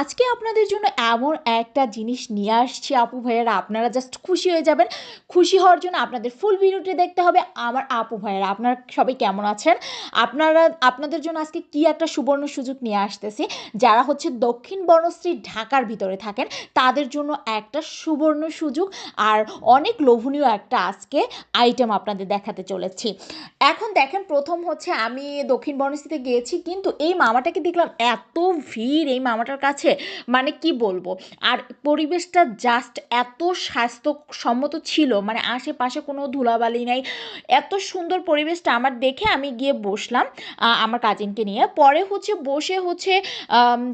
আজকে আপনাদের জন্য এমন একটা জিনিস নিয়ে আসছি, আপু ভাইয়েরা। আপনারা জাস্ট খুশি হয়ে যাবেন। খুশি হওয়ার জন্য আপনাদের ফুল ভিডিওটি দেখতে হবে। আমার আপু ভাইয়েরা, আপনারা সবাই কেমন আছেন? আপনারা, আপনাদের জন্য আজকে কি একটা সুবর্ণ সুযোগ নিয়ে আসতেছি? যারা হচ্ছে দক্ষিণ বনশ্রী ঢাকার ভিতরে থাকেন, তাদের জন্য একটা সুবর্ণ সুযোগ আর অনেক লোভনীয় একটা আজকে আইটেম আপনাদের দেখাতে চলেছি। এখন দেখেন, প্রথম হচ্ছে আমি দক্ষিণ বনশ্রীতে গিয়েছি, কিন্তু এই মামাটাকে দেখলাম এত ভিড়। এই মামাটার কাছে মানে কি বলব? আর পরিবেশটা জাস্ট এত স্বাস্থ্যসম্মত ছিল মানে আশেপাশে কোনো ধুলাবালি নাই। এত সুন্দর পরিবেশটা আমার দেখে আমি গিয়ে বসলাম আমার কাজিনকে নিয়ে। পরে হচ্ছে বসে হচ্ছে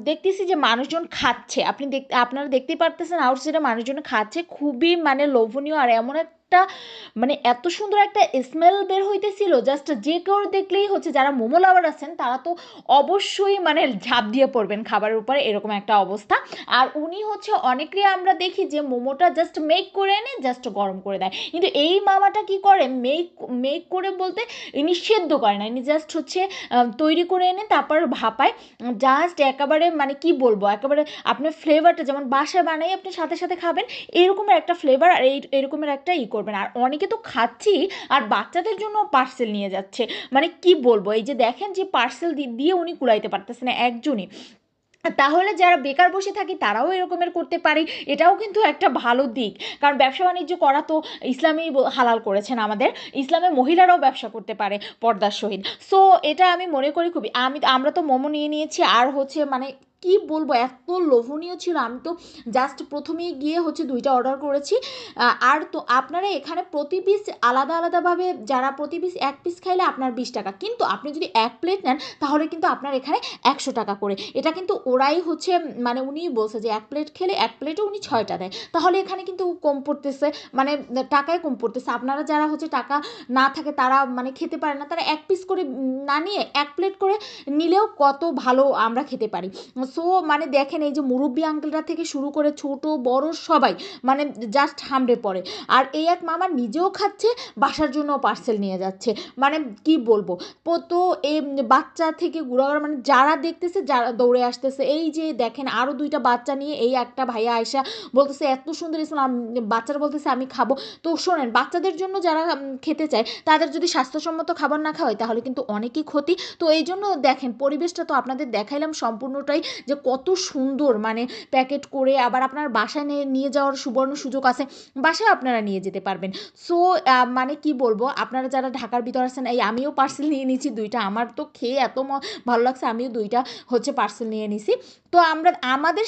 দেখতেছি যে মানুষজন খাচ্ছে। আপনি দেখ, আপনারা দেখতেই পারতেছেন আউটসাইডে মানুষজন খাচ্ছে। খুবই মানে লোভনীয় আর এমন একটা মানে এত সুন্দর একটা স্মেল বের হইতেছিল জাস্ট যে কেউ দেখলেই হচ্ছে যারা মোমো লাভার আছেন, তারা তো অবশ্যই মানে ঝাঁপ দিয়ে পড়বেন খাবারের উপরে, এরকম একটা অবস্থা। আর উনি হচ্ছে অনেকেই আমরা দেখি যে মোমোটা জাস্ট মেক করে এনে জাস্ট গরম করে দেয়। কিন্তু এই মামাটা কি করে? মেক মেক করে বলতে ইনি সেদ্ধ করে না, ইনি জাস্ট হচ্ছে তৈরি করে এনে তারপর ভাপায় জাস্ট একেবারে মানে কি বলব, একেবারে আপনার ফ্লেভারটা যেমন বাসায় বানাই আপনি সাথে সাথে খাবেন, এরকমের একটা ফ্লেভার আর এই, এরকমের একটা ই করবেন। আর অনেকে তো খাচ্ছি আর বাচ্চাদের জন্য পার্সেল নিয়ে যাচ্ছে। মানে কি বলব? এই যে দেখেন যে পার্সেল দিয়ে উনি কুড়াইতে পারতেছে না একজনই। তাহলে যারা বেকার বসে থাকি তারাও এরকমের করতে পারে। এটাও কিন্তু একটা ভালো দিক। কারণ ব্যবসা বাণিজ্য করা তো ইসলামই হালাল করেছেন আমাদের। ইসলামে মহিলারাও ব্যবসা করতে পারে পর্দার সহিত। সো এটা আমি মনে করি খুবই। আমি, আমরা তো মোমো নিয়ে নিয়েছি। আর হচ্ছে মানে কি বলব? এত লোভনীয় ছিল। আমি তো জাস্ট প্রথমেই গিয়ে হচ্ছে দুইটা অর্ডার করেছি। আর তো আপনারা এখানে প্রতি পিস আলাদা আলাদাভাবে যারা প্রতি পিস এক পিস খাইলে আপনার বিশ টাকা। কিন্তু আপনি যদি এক প্লেট নেন, তাহলে কিন্তু আপনার এখানে একশো টাকা করে। এটা কিন্তু ওরাই হচ্ছে মানে উনি বলছে যে এক প্লেট খেলে এক প্লেটে উনি ছয়টা দেয়। তাহলে এখানে কিন্তু কম পড়তেছে মানে টাকায় কম পড়তেছে। আপনারা যারা হচ্ছে টাকা না থাকে, তারা মানে খেতে পারে না। তারা এক পিস করে না নিয়ে এক প্লেট করে নিলেও কত ভালো আমরা খেতে পারি। সো মানে দেখেন এই যে মুরব্বী আঙ্কেলরা থেকে শুরু করে ছোট, বড় সবাই মানে জাস্ট হামড়ে পড়ে। আর এই এক মামা নিজেও খাচ্ছে, বাসার জন্য পার্সেল নিয়ে যাচ্ছে। মানে কি বলব? তো এই বাচ্চা থেকে গুড়াগুড়া মানে যারা দেখতেছে, যারা দৌড়ে আসতেছে, এই যে দেখেন আরও দুইটা বাচ্চা নিয়ে এই একটা ভাইয়া আয়সা বলতেছে, এত সুন্দর স্মেল বাচ্চারা বলতেছে, আমি খাব। তো শোনেন, বাচ্চাদের জন্য যারা খেতে চায়, তাদের যদি স্বাস্থ্যসম্মত খাবার না খাওয়ায়, তাহলে কিন্তু অনেকই ক্ষতি। তো এই জন্য দেখেন, পরিবেশটা তো আপনাদের দেখাইলাম, সম্পূর্ণটাই যে কত সুন্দর মানে প্যাকেট করে আবার আপনার বাসায় নিয়ে যাওয়ার সুবর্ণ সুযোগ আছে বাসায় আপনারা নিয়ে যেতে পারবেন। সো মানে কি বলব, আপনারা যারা ঢাকার ভিতর আছেন, এই আমিও পার্সেল নিয়ে নিয়েছি, দুইটা আমার তো খেয়ে এত ভালো লাগছে, আমিও দুইটা হচ্ছে পার্সেল নিয়ে নিছি। তো আমরা, আমাদের